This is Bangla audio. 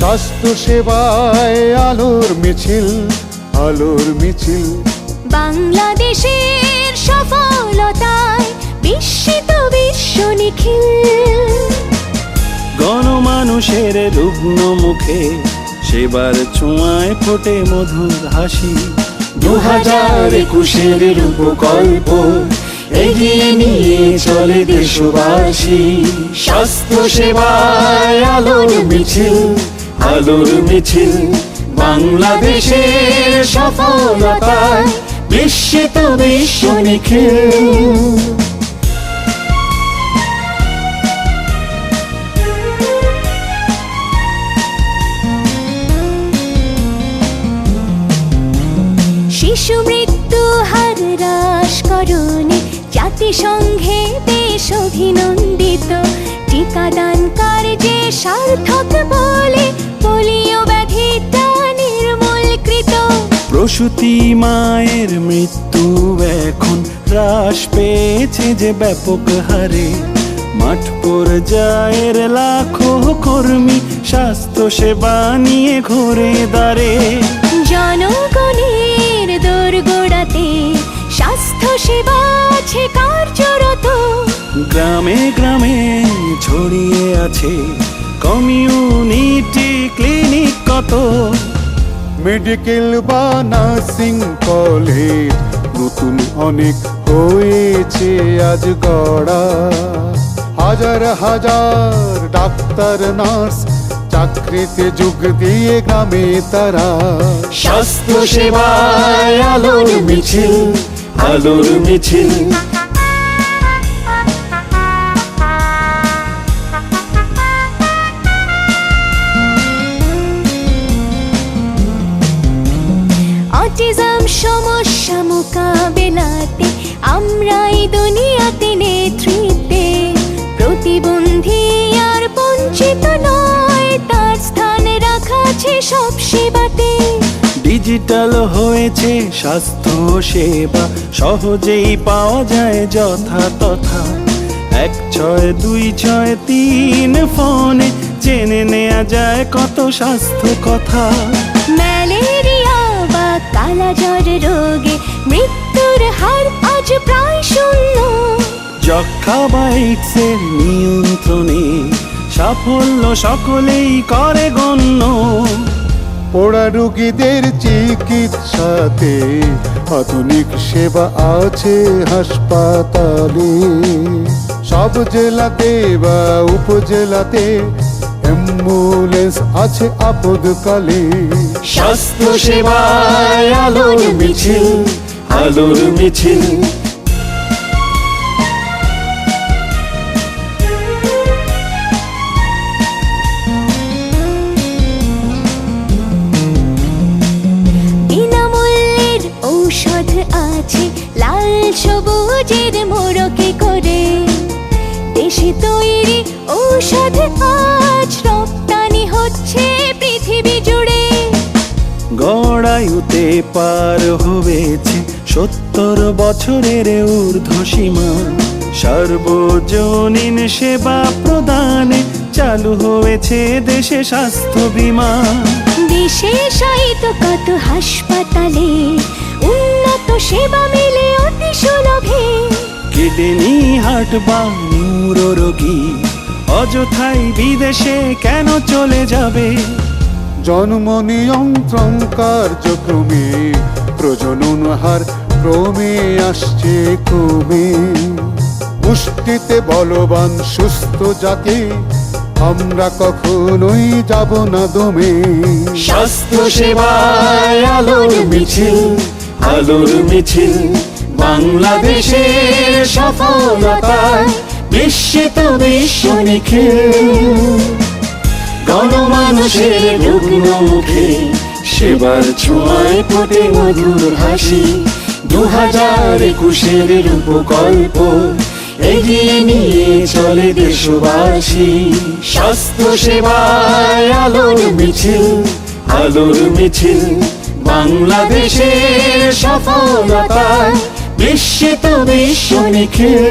স্বাস্থ্য সেবায় আলোর মিছিল আলোর মিছিল। বাংলাদেশের সফলতায় বিস্মিত বিশ্ব নিখিল। গণমানুষের রুগ্ন মুখে সেবার ছোঁয়ায় ফোটে মধুর হাসি। দু হাজার একুশের রূপকল্প এগিয়ে নিয়ে চলে দেশবাসী। স্বাস্থ্য সেবায় আলোর মিছিল আলোর মিছিল বাংলাদেশের সফলতায় বিস্মিত বিশ্ব নিখিল। শিশু মৃত্যু হার হ্রাস করণে জাতিসংঘে দেশ অভিনন্দিত। টিকাদান কার্যে সার্থক বলে পোলিও ব্যাধিটা নির্মূলকৃত। প্রসূতি মায়ের মৃত্যু এখন হ্রাস পেয়েছে যে ব্যাপক হারে। মাঠ পর্যায়ের লাখো কর্মী স্বাস্থ্য সেবা নিয়ে ঘুরে দাঁড়ে। জনগণের দোরগোড়াতে স্বাস্থ্য সেবা আছে কার্যরত। গ্রামে গ্রামে ছড়িয়ে আছে কমিউনিটি ক্লিনিক কত? মেডিকেল বা নার্সিং কলেজ নতুন অনেক হয়েছে আজ গড়া। হাজার হাজার ডাক্তার নার্স চাকরিতে যোগ দিয়ে গ্রামে তারা। স্বাস্থ্য সেবায় আলোর মিছিল আলোর মিছিল। অটিজম সমস্যা মোকাবেলাতে আমরাই দুনিয়াতে নেতৃত্বে। প্রতিবন্ধী আর বঞ্চিত নয় তার স্থানে রাখা আছে সব সেবাতে। ডিজিটাল হয়েছে স্বাস্থ্য সেবা সহজেই পাওয়া যায় যথা তথা। এক ছয় দুই ছয় তিন ফোনে জেনে নেওয়া যায় কত স্বাস্থ্য কথা। ম্যালেরিয়া কালাজ্বর রোগে মৃত্যুর হার আজ প্রায় শূন্য। যক্ষা বাইটসের নিয়ন্ত্রণে সাফল্য সকলেই করে গণ্য। পোড়া রোগীদের চিকিৎসাতে আধুনিক সেবা আছে হাসপাতালে। সব জেলাতে বা উপজেলাতে অ্যাম্বুলেন্স আছে আপদকালে স্বাস্থ্য সেবায় আলোর মিছিল আলোর মিছিল। ঔষধ আছে লাল সবুজের মোড়কে করে। দেশে তৈরি ঔষধ আজ গড়ায়ুতে পার হয়েছে। সত্তর বছরের ঊর্ধ্ব সীমা সার্বজনীন সেবা প্রদানে চালু হয়েছে দেশে স্বাস্থ্য বীমা। বিশেষায়িত কত হাসপাতালে উন্নত সেবা মেলে অতি সুলভে। কিডনি হার্ট বা নিউরোরোগী অযথাই বিদেশে কেন চলে যাবে? জন্ম নিয়ন্ত্রণ কার্যক্রমে প্রজনন হার ক্রমে আসছে কমে। পুষ্টিতে বলবান সুস্থ জাতি, আমরা কখনোই যাব না দমে। স্বাস্থ্য সেবায় আলোর মিছিল আলোর মিছিল, বাংলাদেশের সফলতায় বিস্মিত বিশ্ব নিখিল। গণমানুষের রুগ্ন মুখে সেবার ছোঁয়ায় ফোটে মধুর হাসি। দু হাজার একুশের রূপকল্প এগিয়ে নিয়ে চলে দেশবাসী। স্বাস্থ্য সেবায় আলোর মিছিল আলোর মিছিল। বাংলাদেশের সফলতায় বিস্মিত বিশ্ব নিখিল।